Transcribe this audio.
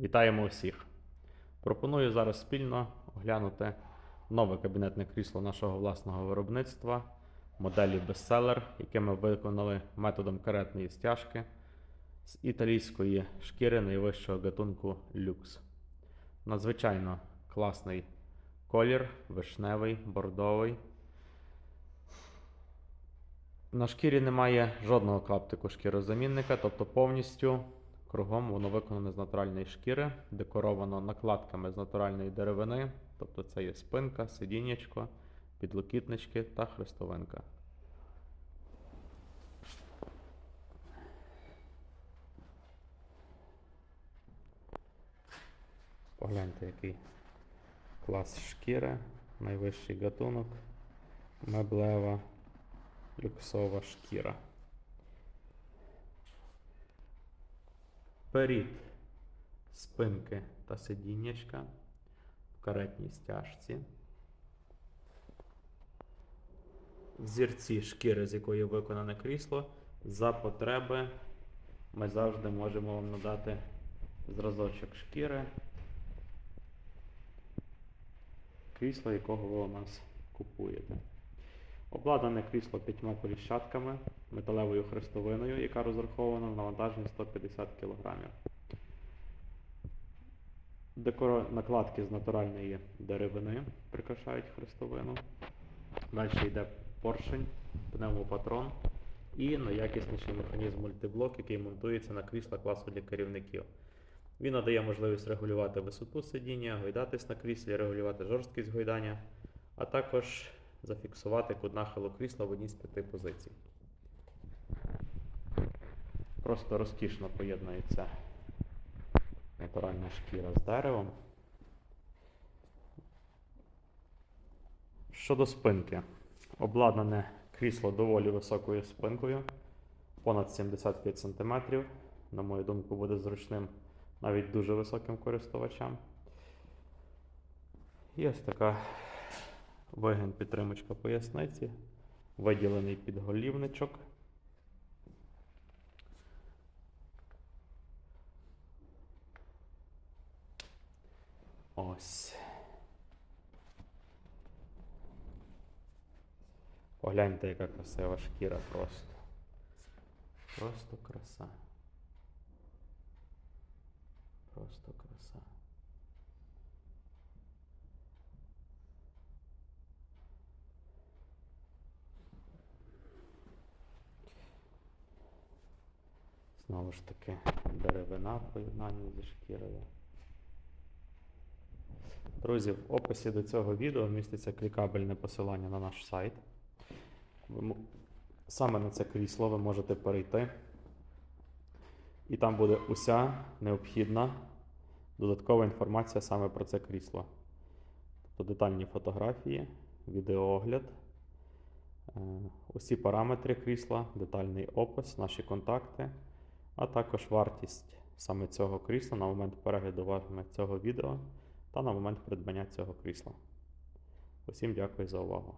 Вітаємо усіх! Пропоную зараз спільно оглянути нове кабінетне крісло нашого власного виробництва моделі Bestseller, яке ми виконали методом каретної стяжки з італійської шкіри найвищого гатунку люкс. Надзвичайно класний колір, вишневий, бордовий. На шкірі немає жодного клаптику шкірозамінника, тобто повністю кругом воно виконане з натуральної шкіри, декоровано накладками з натуральної деревини, тобто це є спинка, сидіннячко, підлокітнички та хрестовинка. Погляньте, який клас шкіри, найвищий гатунок, меблева люксова шкіра. Перід спинки та сидіннячка в каретній стяжці. Зірці шкіри, з якої виконане крісло. За потреби ми завжди можемо вам надати зразочок шкіри, крісло, якого ви у нас купуєте. Обладнане крісло п'ятьма коліщатками, металевою хрестовиною, яка розрахована на навантаження 150 кг. Декоро... Накладки з натуральної деревини прикрашають хрестовину. Далі йде поршень, пневмопатрон і найякісніший механізм мультиблок, який монтується на крісла класу для керівників. Він надає можливість регулювати висоту сидіння, гойдатись на кріслі, регулювати жорсткість гойдання, а також зафіксувати кут крісла в одній з п'яти позицій. Просто розкішно поєднується натуральна шкіра з деревом. Щодо спинки, обладнане крісло доволі високою спинкою, понад 75 см. На мою думку, буде зручним навіть дуже високим користувачам. І ось така вигін підтримочка поясниці, виділений підголівничок. Ось. Погляньте, яка красива шкіра просто. Просто краса. Просто краса. Знову ж таки, деревина в поєднанні зі шкірою. Друзі, в описі до цього відео міститься клікабельне посилання на наш сайт. Саме на це крісло ви можете перейти. І там буде уся необхідна додаткова інформація саме про це крісло. Тобто детальні фотографії, відеоогляд, е, усі параметри крісла, детальний опис, наші контакти, а також вартість саме цього крісла на момент перегляду вами цього відео та на момент придбання цього крісла. Усім дякую за увагу.